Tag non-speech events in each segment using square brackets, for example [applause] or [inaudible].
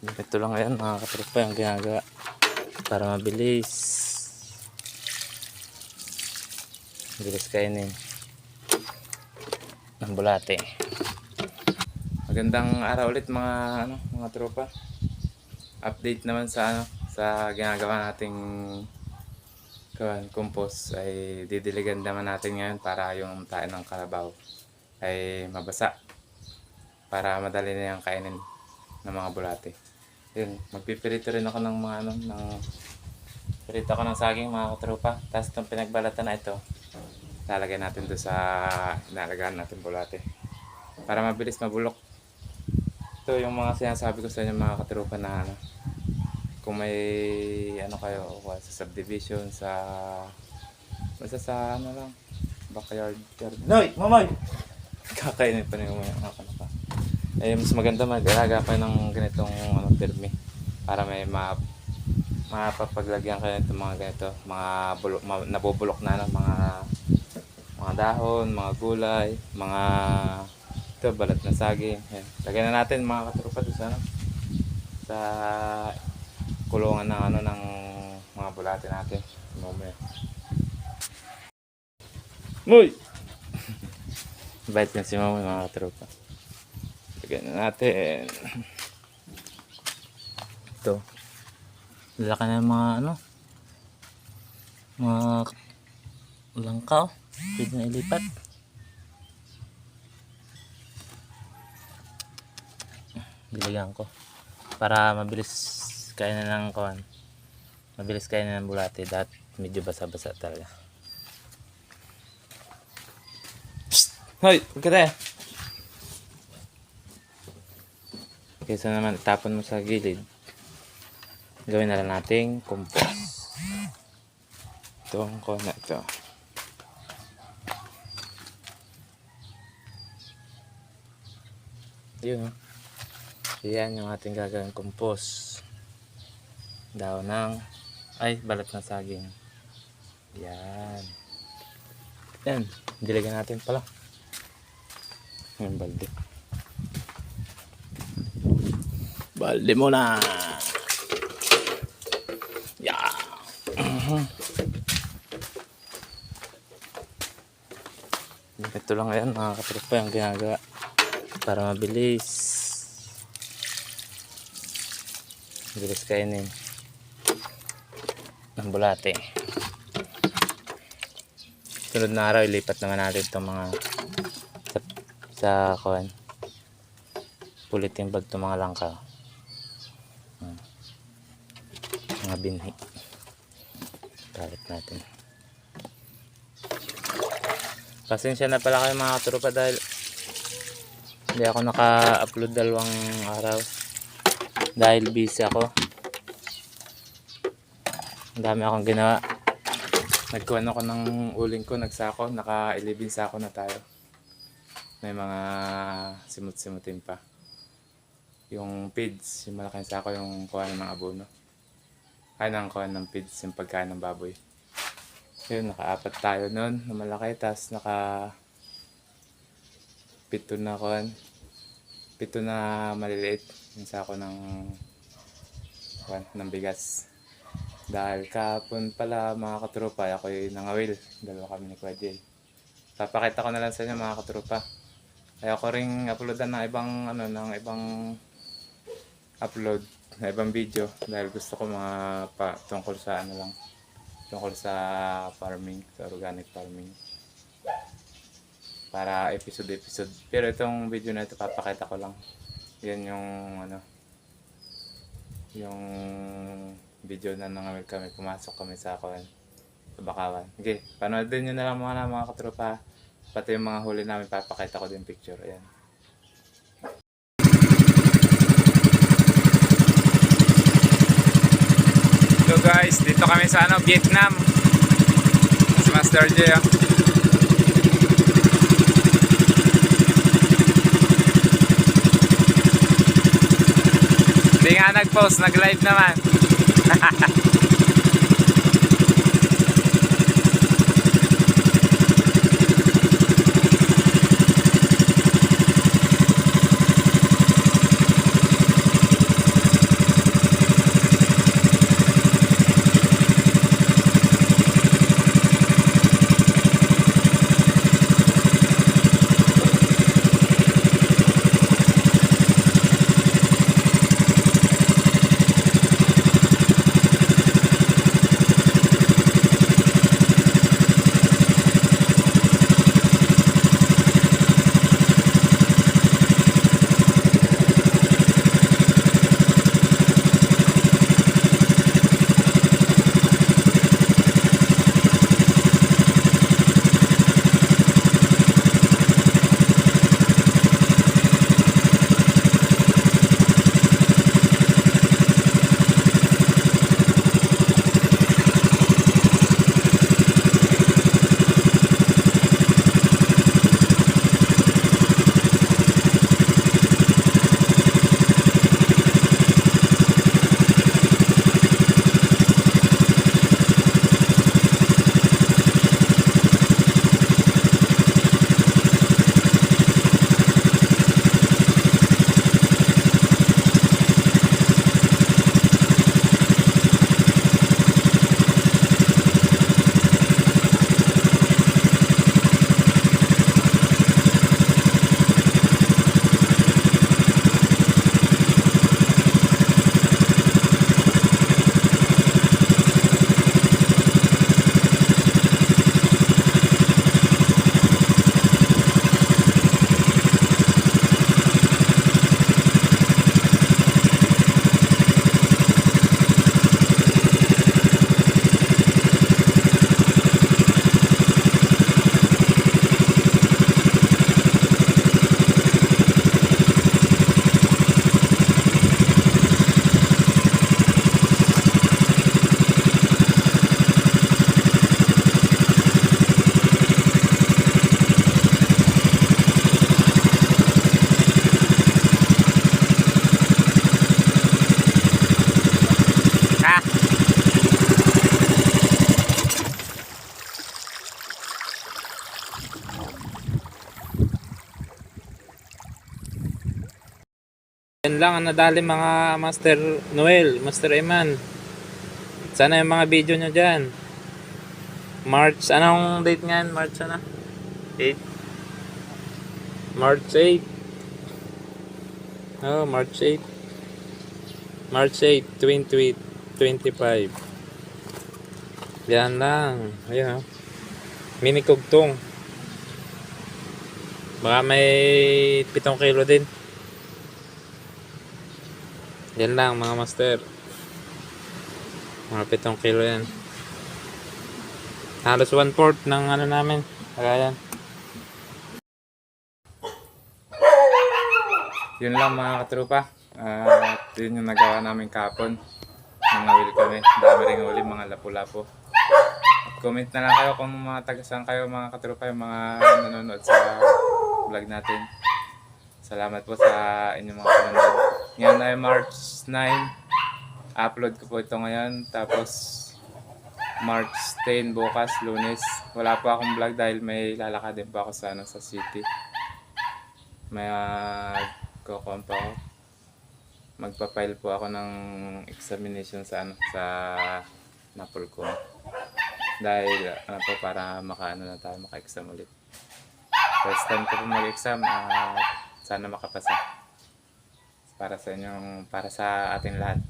Ito lang ngayon mga katropa yung ginagawa para mabilis. Bilis kainin ng bulate. Magandang araw ulit mga ano, mga tropa. Update naman sa ano sa ginagawa nating kawan compost ay didiligan naman natin ngayon para yung tayo ng kalabaw ay mabasa para madali na yung kainin ng mga bulate. Yun, magpipirito rin ako ng mga ano, ng pirito ako ng saging mga katropa. Tapos itong pinagbalatan na ito, lalagay natin doon sa inalagaan natin bulate. Para mabilis mabulok. Ito yung mga sinasabi ko sa inyo mga katropa na ano, kung may ano kayo sa subdivision, sa basta sa ano lang, backyard yard. Noy! Mamoy! Kakainin pa rin yung mga pa. Eh, mas maganda mag-alaga kayo ng ganitong ano, permi para may ma mapapaglagyan kayo nito mga ganito, mga bulok, ma, nabubulok na ano, mga mga dahon, mga gulay, mga ito, balat na saging. Yan. Lagyan na natin mga katrupa sa ano, sa kulungan ng ano ng mga bulate natin. Mamaya. Muy! [laughs] Bait yan si mama mga katrupa. Lagyan na natin. Ito. Laki na mga ano. Mga langkaw. Pwede na ilipat. Bilagyan ko. Para mabilis kain na ng kawan. Mabilis kain na ng bulate. Dahil medyo basa-basa talaga. Hoy! Huwag ka tayo! Kaysa naman itapon mo sa gilid. Gawin na lang nating compost. Ito ang kona ito. Yun oh. Yan yung ating gagawin compost. Daw ng ay balat ng saging. Yan. Yan. Diligan natin pala. Yung balde. Balde mo na. Yeah. Mhm. Ito lang ngayon mga katropa yung ginagawa para mabilis. Mabilis kainin ng bulate. Sunod na araw, ilipat naman natin itong mga sa, sa kuwan. Pulitin bag itong mga langka. Mga binhi. Palit natin. Pasensya na pala kayo mga katurupa dahil hindi ako naka-upload dalawang araw dahil busy ako. Ang dami akong ginawa. Nagkuhan ako ng uling ko, nagsako, naka-11 sako na tayo. May mga simut-simutin pa. Yung pids, yung malaking sako yung kuha ng mga abono. Nang kuha ng pids, yung pagkain ng baboy. Yun, naka-apat tayo nun na malaki. Tapos naka pito na kuhan. Pito na maliliit. Yung sako ng kuhan, ng bigas. Dahil kahapon pala mga katropa, ako yung nangawil. Dalawa kami ni Jay. Papakita ko na lang sa inyo mga katropa. Kaya ko ring uploadan ng ibang ano ng ibang upload na ibang video dahil gusto ko mga pa, tungkol sa ano lang tungkol sa farming, sa organic farming. Para episode-episode. Pero itong video na ito papakita ko lang. Yan yung ano yung video na nangamil kami, pumasok kami sa kawan sa Bakawan. Okay, panoodin nyo na lang mga mga katropa. Pati yung mga huli namin, papakita ko din picture. Ayan. So guys, dito kami sa ano, Vietnam. Si Master J. ah. Hindi nga nag-post, nag-live naman. [laughs] lang ang nadali mga Master Noel, Master Eman. Sana yung mga video nyo dyan. March, anong date ngayon? March ano? 8? March 8. Oh, March 8. March 8, 2025. Yan lang. Ayun oh. Mini kugtong. Baka may 7 kilo din. Yan lang mga master. Mga 7 kilo yan. Halos 1 fourth ng ano namin. Kagayan. Yun lang mga katrupa. At yun yung nagawa namin kapon. Nangawil kami. Dami rin uli mga lapu-lapo. Comment na lang kayo kung mga taga-saan kayo mga katrupa yung mga nanonood sa vlog natin. Salamat po sa inyong mga panonood. Ngayon ay March 9. Upload ko po ito ngayon. Tapos March 10 bukas, lunes. Wala pa akong vlog dahil may lalakad din pa ako sa, ano, sa city. May uh, kukuhan pa ako. Magpa-file po ako ng examination sa ano sa Napolcom. Dahil ano po para makaano na tayo maka-exam ulit. First time ko po mag-exam at sana makapasa. Para sa inyong para sa ating lahat.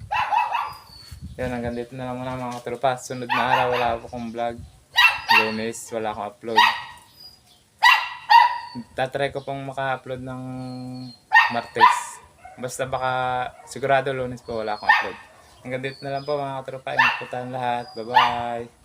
Yan, hanggang dito na lang muna mga katropa. Sunod na araw, wala ako kong vlog. Lunes, wala akong upload. Tatry ko pong maka-upload ng Martes. Basta baka sigurado lunes po wala akong upload. Hanggang dito na lang po mga katropa. Ingat po lahat. Bye-bye.